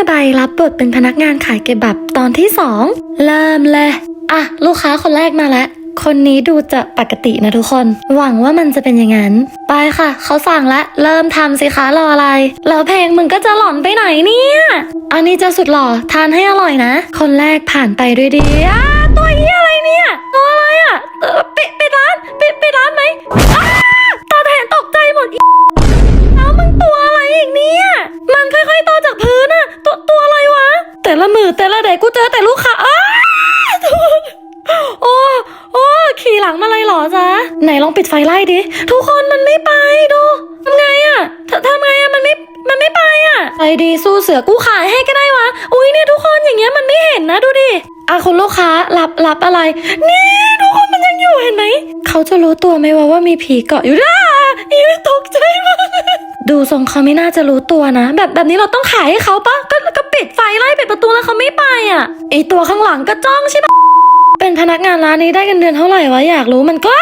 อใบรับบทเป็นพนักงานขายเก็บบัตรตอนที่สองเริ่มเลย อะ ลูกค้าคนแรกมาแล้ว คนนี้ดูจะปกตินะทุกคน หวังว่ามันจะเป็นอย่างนั้น ไปค่ะ เขาสั่งแล้วเริ่มทำสิคะรออะไร แล้วเพลงมึงก็จะหล่อนไปไหนเนี่ย อันนี้จะสุดหล่อ ทานให้อร่อยนะ คนแรกผ่านไปด้วยดีอ้าตัวเหี้ยอะไรเนี่ย อแต่ละเด็กกูเจอแต่ลูกค้าอ้าโอ้โอ้ขี่หลังมาเลยเหรอจ๊ะ ไหนลองปิดไฟไล่ดิ ทุกคนมันไม่ไปดูทำไงอะททำไงอะมันไม่มันไม่ไปอะไปดีสู้เสือกูขายให้ก็ได้วะอุ้ยเนี่ยทุกคนอย่างเงี้ยมันไม่เห็นนะดูดิอะคุณลูกค้ารับรับอะไร นี่ทุกคนมันยังอยู่เห็นไหมเขาจะรู้ตัวไหมว่าว่ามีผีเกาะอยู่ด้าอีตกใจมากดูทรงเขาไม่น่าจะรู้ตัวนะ แบบแบบนี้เราต้องขายให้เขาปะก็ก็ปิดไฟไล่ปิดประตูแล้ว เขาไม่ไปอะไอตัวข้างหลังก็จ้องใช่ปะเป็นพนักงานร้านนี้ได้กันเดือนเท่าไหร่วะอยากรู้มันก็